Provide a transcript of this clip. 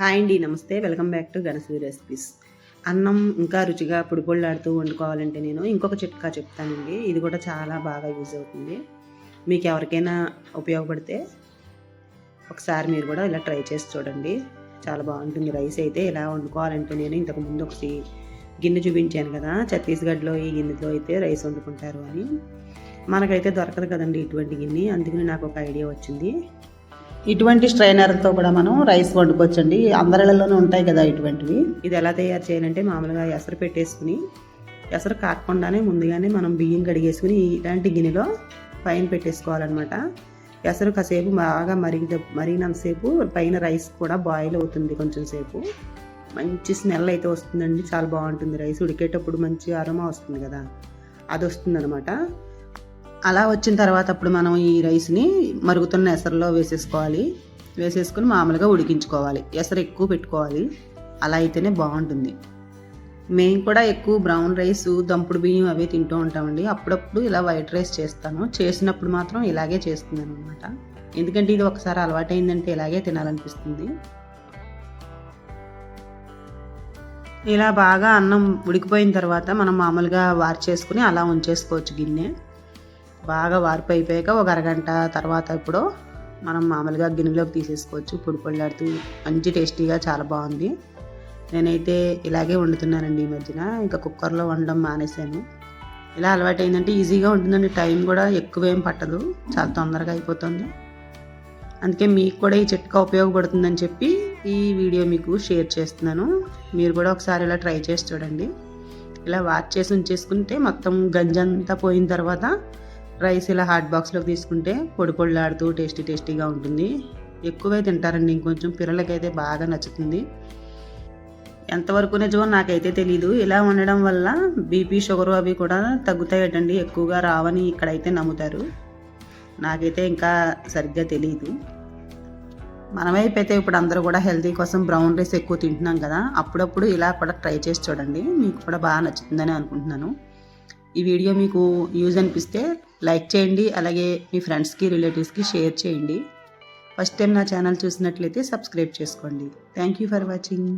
Hi అండి నమస్తే. Welcome back to Ganasri recipes. అన్నం ఇంకా రుచిగా పొడిపొళ్ళాడుతూ వండుకోవాలంటే నేను ఇంకొక చిట్కా చెప్తానండి. ఇది కూడా చాలా బాగా యూజ్ అవుతుంది. మీకు ఎవరికైనా ఉపయోగపడితే ఒకసారి మీరు కూడా ఇలా ట్రై చేసి చూడండి. చాలా బాగుంటుంది రైస్ అయితే. ఇలా వండుకోవాలంటే నేను ఇంతకు ముందు ఒకటి గిన్నె చూపించాను కదా. ఛత్తీస్గఢ్లో ఈ గిన్నెలో అయితే రైస్ వండుకుంటారు అని. మనకైతే దొరకదు కదండి ఇటువంటి గిన్నె. అందుకని నాకు ఒక ఐడియా వచ్చింది. ఇటువంటి స్ట్రైనర్తో కూడా మనం రైస్ వండుకోవచ్చండి. అందరిలోనూ ఉంటాయి కదా ఇటువంటివి. ఇది ఎలా తయారు చేయాలంటే మామూలుగా ఎసరు పెట్టేసుకుని ఎసరు కాకుండానే ముందుగానే మనం బియ్యం కడిగేసుకుని ఇలాంటి గిన్నెలో పైన పెట్టేసుకోవాలన్నమాట. ఎసరు కాసేపు బాగా మరిగి మరిగినంతసేపు పైన రైస్ కూడా బాయిల్ అవుతుంది కొంచెం సేపు. మంచి స్మెల్ అయితే వస్తుందండి. చాలా బాగుంటుంది రైస్. ఉడికేటప్పుడు మంచి అరోమా వస్తుంది కదా. అది వస్తుందన్నమాట అలా వచ్చిన తర్వాత అప్పుడు మనం ఈ రైస్ని మరుగుతున్న ఎసరులో వేసేసుకోవాలి. వేసేసుకుని మామూలుగా ఉడికించుకోవాలి. ఎసరు ఎక్కువ పెట్టుకోవాలి. అలా అయితేనే బాగుంటుంది. మేము కూడా ఎక్కువ బ్రౌన్ రైస్ దంపుడు బియ్యం అవి తింటూ ఉంటామండి. అప్పుడప్పుడు ఇలా వైట్ రైస్ చేస్తాను. చేసినప్పుడు మాత్రం ఇలాగే చేస్తున్నాను అనమాట ఎందుకంటే ఇది ఒకసారి అలవాటైందంటే ఇలాగే తినాలనిపిస్తుంది. ఇలా బాగా అన్నం ఉడికిపోయిన తర్వాత మనం మామూలుగా వార్ చేసుకుని అలా ఉంచేసుకోవచ్చు గిన్నె. బాగా వార్పు అయిపోయాక ఒక అరగంట తర్వాత ఇప్పుడు మనం మామూలుగా గిన్నెలోకి తీసేసుకోవచ్చు. పొడి పొడిలాడుతూ మంచి టేస్టీగా చాలా బాగుంది. నేనైతే ఇలాగే వండుతున్నానండి ఈ మధ్యన. ఇంకా కుక్కర్లో వండడం మానేశాను. ఇలా అలవాటు అయిందంటే ఈజీగా ఉంటుందండి. టైం కూడా ఎక్కువేం పట్టదు. చాలా తొందరగా అయిపోతుంది. అందుకే మీకు కూడా ఈ చిట్కా ఉపయోగపడుతుందని చెప్పి ఈ వీడియో మీకు షేర్ చేస్తున్నాను. మీరు కూడా ఒకసారి ఇలా ట్రై చేసి చూడండి. ఇలా వాచ్ చేసి ఉంచేసుకుంటే మొత్తం గంజంతా పోయిన తర్వాత రైస్ ఇలా హాట్ బాక్స్లోకి తీసుకుంటే పొడి పొడిలాడుతూ టేస్టీ టేస్టీగా ఉంటుంది. ఎక్కువే తింటారండి ఇంకొంచెం పిల్లలకైతే బాగా నచ్చుతుంది. ఎంతవరకు నిజమో నాకైతే తెలీదు. ఇలా ఉండడం వల్ల బీపీ షుగర్ అవి కూడా తగ్గుతాయటండి. ఎక్కువగా రావని ఇక్కడైతే నమ్ముతారు. నాకైతే ఇంకా సరిగ్గా తెలియదు మనమైపోతే అయితే ఇప్పుడు అందరూ కూడా హెల్తీ కోసం బ్రౌన్ రైస్ ఎక్కువ తింటున్నాం కదా. అప్పుడప్పుడు ఇలా కూడా ట్రై చేసి చూడండి. మీకు కూడా బాగా నచ్చుతుందని అనుకుంటున్నాను. ఈ వీడియో మీకు యూజ్ అనిపిస్తే లైక్ చేయండి అలాగే మీ ఫ్రెండ్స్కి రిలేటివ్స్కి షేర్ చేయండి. ఫస్ట్ టైం నా ఛానల్ చూసినట్లయితే సబ్స్క్రైబ్ చేసుకోండి. Thank you for watching.